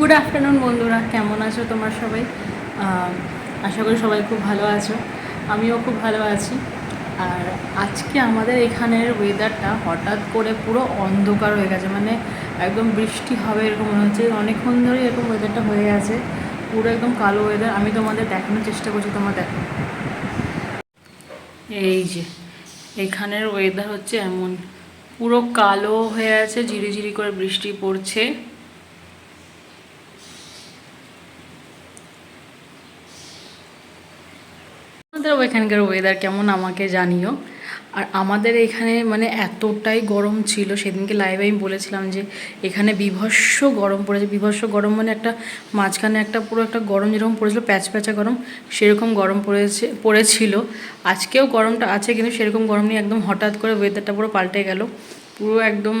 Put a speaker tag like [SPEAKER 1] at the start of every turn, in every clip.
[SPEAKER 1] Good afternoon বন্ধুরা। কেমন আছো তোমার সবাই? আশা করি সবাই খুব ভালো আছো। আমিও খুব ভালো আছি। আর আজকে আমাদের এখানের ওয়েদারটা হঠাৎ করে পুরো অন্ধকার হয়ে গেছে। মানে একদম বৃষ্টি হবে এরকম মনে হচ্ছে। অনেকক্ষণ ধরেই এরকম ওয়েদারটা হয়ে আছে। পুরো একদম কালো ওয়েদার আমি তোমাদের দেখানোর চেষ্টা করছি, তোমরা দেখো। এই যে, এখানের ওয়েদার হচ্ছে এমন। পুরো কালো হয়ে আছে, ঝিরিঝিরি করে বৃষ্টি পড়ছে। আমাদের ওইখানকার ওয়েদার কেমন আমাকে জানিও। আর আমাদের এখানে মানে এতটাই গরম ছিল, সেদিনকে লাইভে আমি বলেছিলাম যে এখানে বিভৎস গরম পড়েছে। বিভৎস গরম মানে একটা মাঝখানে একটা পুরো একটা গরম যেরকম পড়েছিল, প্যাচ প্যাচা গরম, সেরকম গরম পড়েছে, পড়েছিল। আজকেও গরমটা আছে কিন্তু সেরকম গরম নিয়ে একদম হঠাৎ করে ওয়েদারটা পুরো পাল্টে গেল। পুরো একদম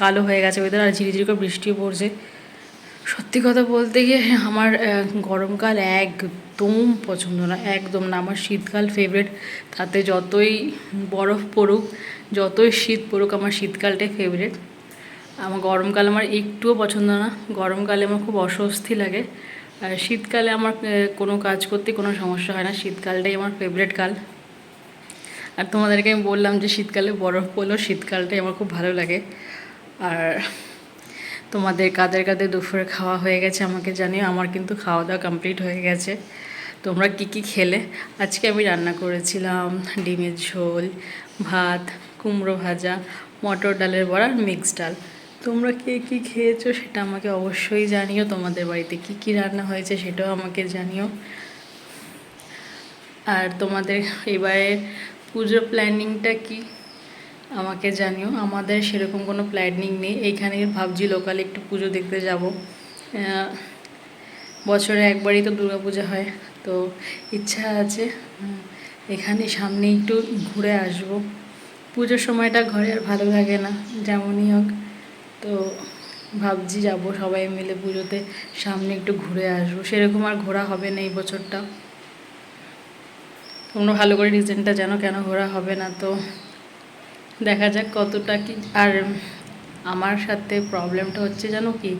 [SPEAKER 1] কালো হয়ে গেছে ওয়েদার আর ঝিরিঝিরি করে বৃষ্টিও পড়ছে। সত্যি কথা বলতে গিয়ে আমার গরমকাল একদম পছন্দ না, একদম না। আমার শীতকাল ফেভারিট তাতে যতই বরফ পড়ুক, যতই শীত পড়ুক, আমার শীতকালটাই ফেভারিট আমার গরমকাল আমার একটুও পছন্দ না, গরমকালে আমার খুব অস্বস্তি লাগে। আর শীতকালে আমার কোনো কাজ করতে কোনো সমস্যা হয় না, শীতকালটাই আমার ফেভারিট কাল। আর তোমাদেরকে আমি বললাম যে শীতকালে বরফ পড়লেও শীতকালটাই আমার খুব ভালো লাগে। আর তোমাদের কাদের কাদের দুপুরে খাওয়া হয়ে গেছে আমাকে জানিও, আমার কিন্তু খাওয়া দাওয়া কমপ্লিট হয়ে গেছে। তোমরা কি কি খেলে? আজকে আমি রান্না করেছিলাম ডিমের ঝোল, ভাত, কুমড়ো ভাজা, মটর ডালের বড়া মিক্স ডাল। তোমরা কে কী খেয়েছো সেটা আমাকে অবশ্যই জানিও। তোমাদের বাড়িতে কি কি রান্না হয়েছে সেটাও আমাকে জানিও। আর তোমাদের এবারে পুজোর প্ল্যানিংটা কি? আমাকে জানিও, আমাদের সেরকম কোনো প্ল্যানিং নেই। এইখানে ভাবছি লোকালে একটু পুজো দেখতে যাব। বছরে একবারই তো দুর্গাপূজা হয়, তো ইচ্ছা আছে। এখানে সামনে একটু ঘুরে আসব। পুজোর সময়টা ঘরে আর ভালো লাগে না, যেমনই হোক। তো ভাবছি যাব সবাই মিলে পুজোতে, সামনে একটু ঘুরে আসব। সেরকম আর ঘোরা হবে না এই বছরটা। তোমরা ভালো করে রিজনটা জানো কেন ঘোরা হবে না, তো দেখা যাক কতটা কি, আর আমার সাথে প্রবলেমটা হচ্ছে জানো কি?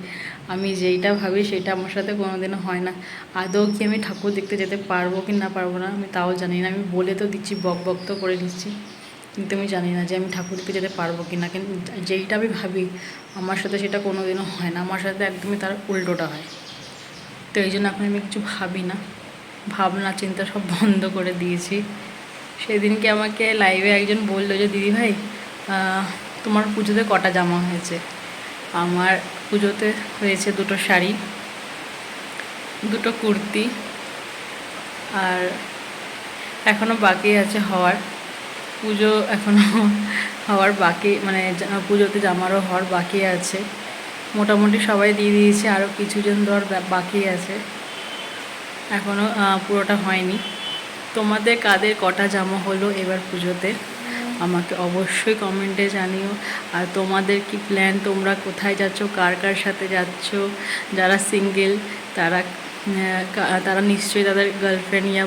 [SPEAKER 1] আমি যেইটা ভাবি সেটা আমার সাথে কোনোদিনও হয় না। আদৌ কি আমি ঠাকুর দেখতে যেতে পারব কি না পারব না, আমি তাও জানি না। আমি বলে তো দিচ্ছি, বক বক তো করে দিচ্ছি। কিন্তু আমি জানি না যে আমি ঠাকুর দেখতে যেতে পারব কি না। কিন্তু যেইটা আমি ভাবি, আমার সাথে সেটা কোনোদিনও হয় না। আমার সাথে একদমই তার উল্টোটা হয়। তো এই জন্য এখন আমি কিছু ভাবি না। ভাবনা, চিন্তা সব বন্ধ করে দিয়েছি। সেদিনকে আমাকে লাইভে একজন বলল যে, দিদি ভাই তোমার পুজোতে কটা জামা হয়েছে? আমার পুজোতে হয়েছে দুটো শাড়ি, দুটো কুর্তি আর এখনও বাকি আছে হওয়ার। পুজো এখনও হওয়ার বাকি মানে পুজোতে জামারও হওয়ার বাকি আছে। মোটামুটি সবাই দিয়ে দিয়েছে আরও কিছুজন ধর বাকি আছে। এখনও পুরোটা হয়নি। তোমাদের কাদের কটা জামা হলো এবার পুজোতে? আমাকে অবশ্যই কমেন্টে জানিও। আর তোমাদের কি প্ল্যান তোমরা কোথায় যাচ্ছ? কার কার সাথে যাচ্ছ? যারা সিঙ্গেল তারা তারা নিশ্চয়ই তাদের গার্লফ্রেন্ড ইয়া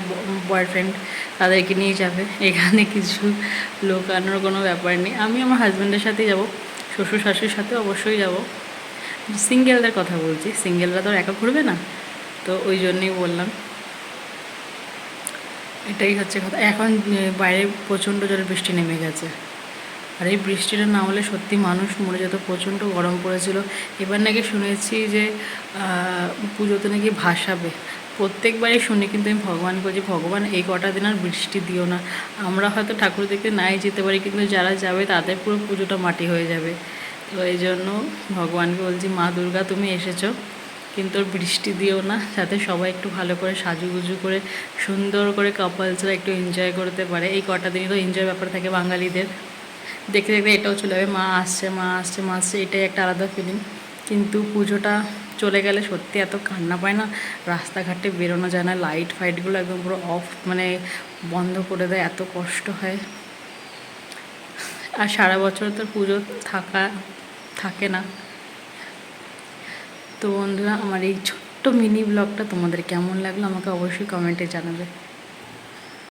[SPEAKER 1] বয়ফ্রেন্ড তাদেরকে নিয়ে যাবে। এখানে কিছু লোক লোকানোর কোনো ব্যাপার নেই। আমি আমার হাজব্যান্ডের সাথেই যাব। শ্বশুর শাশুড়ির সাথে অবশ্যই যাব। সিঙ্গেলদের কথা বলছি। সিঙ্গেলরা তো আর একা ঘুরবে না। তো ওই জন্যই বললাম। এটাই হচ্ছে কথা। এখন বাইরে প্রচণ্ড জোরে বৃষ্টি নেমে গেছে। আর এই বৃষ্টিটা না হলে সত্যি মানুষ মরে যেত, প্রচণ্ড গরম পড়েছিল। এবার নাকি শুনেছি যে পুজোতে নাকি ভাসাবে। প্রত্যেকবারই শুনি, কিন্তু আমি ভগবানকে বলছি, ভগবান, এই কটা দিন আর বৃষ্টি দিও না। আমরা হয়তো ঠাকুর দেখতে নাই যেতে পারি, কিন্তু যারা যাবে তাদের পুরো পুজোটা মাটি হয়ে যাবে। তো এই জন্য ভগবানকে বলছি, মা দুর্গা, তুমি এসেছ। কিন্তু বৃষ্টি দিও না, যাতে সবাই একটু ভালো করে সাজুগুজু করে, সুন্দর করে কাপলসরা একটু এনজয় করতে পারে। এই কটা দিনই তো এনজয় ব্যাপার থাকে বাঙালিদের। দেখতে দেখতে এটাও চলে যাবে, মা আসছে মা আসছে মা আসছে, এটাই একটা আলাদা ফিলিং কিন্তু পুজোটা চলে গেলে সত্যি এত কান্না পায় না, রাস্তাঘাটে বেরোনো যায় না লাইট ফাইটগুলো একদম পুরো অফ মানে বন্ধ করে দেয়, এত কষ্ট হয়। আর সারা বছর তো পুজো থাকা, থাকে না। তো বন্ধুরা আমার এই ছোট্ট মিনি ব্লগটা তোমাদের কেমন লাগল আমাকে অবশ্যই কমেন্টে জানাবে।